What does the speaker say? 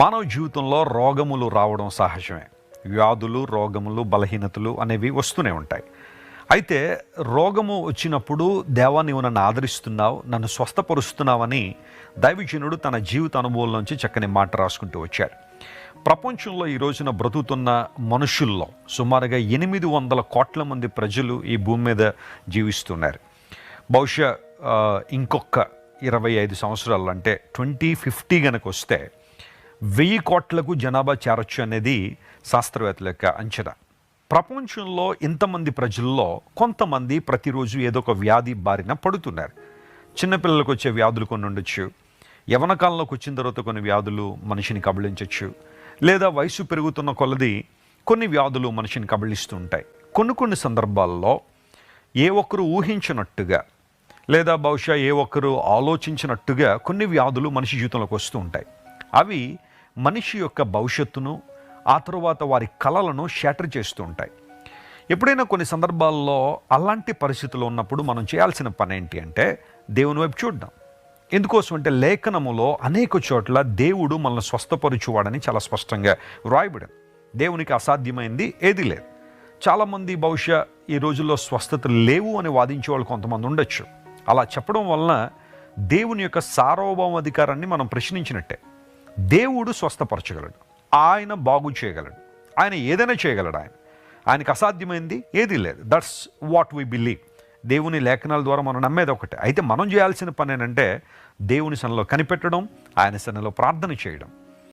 మానవ జీవితంలో రోగములు రావడం సహజమే. వ్యాధులు రోగములు బలహీనతలు అనేవి వస్తూనే ఉంటాయి. అయితే రోగము వచ్చినప్పుడు దేవా నీవు నన్ను ఆదరిస్తున్నావు నన్ను స్వస్థపరుస్తున్నావని దైవజనుడు తన జీవిత అనుభవం నుంచి చక్కని మాట రాసుకుంటూ వచ్చాడు. ప్రపంచంలో ఈ రోజున బ్రతుకుతున్న మనుషుల్లో సుమారుగా ఎనిమిది వందల కోట్ల మంది ప్రజలు ఈ భూమి మీద జీవిస్తున్నారు. బహుశా ఇంకొక ఇరవై ఐదు సంవత్సరాలు అంటే ట్వంటీ ఫిఫ్టీ కనుక వస్తే వెయ్యి కోట్లకు జనాభా చేరొచ్చు అనేది శాస్త్రవేత్తల యొక్క అంచనా. ప్రపంచంలో ఇంతమంది ప్రజల్లో కొంతమంది ప్రతిరోజు ఏదో ఒక వ్యాధి బారిన పడుతున్నారు. చిన్నపిల్లలకు వచ్చే వ్యాధులు కొన్ని ఉండొచ్చు. యవన కాలంలోకి వచ్చిన తర్వాత కొన్ని వ్యాధులు మనిషిని కబళించవచ్చు లేదా వయసు పెరుగుతున్న కొలది కొన్ని వ్యాధులు మనిషిని కబళిస్తూ ఉంటాయి. కొన్ని కొన్ని సందర్భాల్లో ఏ ఒక్కరు ఊహించినట్టుగా లేదా బహుశా ఏ ఒక్కరు ఆలోచించినట్టుగా కొన్ని వ్యాధులు మనిషి జీవితంలోకి వస్తూ ఉంటాయి. అవి మనిషి యొక్క భవిష్యత్తును ఆ తరువాత వారి కళలను షాటర్ చేస్తూ ఉంటాయి. ఎప్పుడైనా కొన్ని సందర్భాల్లో అలాంటి పరిస్థితులు ఉన్నప్పుడు మనం చేయాల్సిన పని ఏంటి అంటే దేవుని వైపు చూడడం. ఎందుకోసం అంటే లేఖనములో అనేక చోట్ల దేవుడు మనల్ని స్వస్థపరుచువాడని చాలా స్పష్టంగా వ్రాయబడింది. దేవునికి అసాధ్యమైంది ఏది లేదు. చాలామంది బహుశా ఈ రోజుల్లో స్వస్థత లేవు అని వాదించే వాళ్ళు కొంతమంది ఉండొచ్చు. అలా చెప్పడం వలన దేవుని యొక్క సార్వభౌమాధికారాన్ని మనం ప్రశ్నించినట్టే. దేవుడు స్వస్థపరచగలడు. ఆయన బాగు చేయగలడు. ఆయన ఏదైనా చేయగలడు ఆయన. ఆయనకు అసాధ్యమైంది ఏదీ లేదు. దట్స్ వాట్ వీ బిలీవ్ దేవుని లేఖనాల ద్వారా మనం నమ్మేది ఒకటే. అయితే మనం చేయాల్సిన పని ఏంటంటే దేవుని సన్నలో కనిపెట్టడం ఆయన సన్నలో ప్రార్థన చేయడం.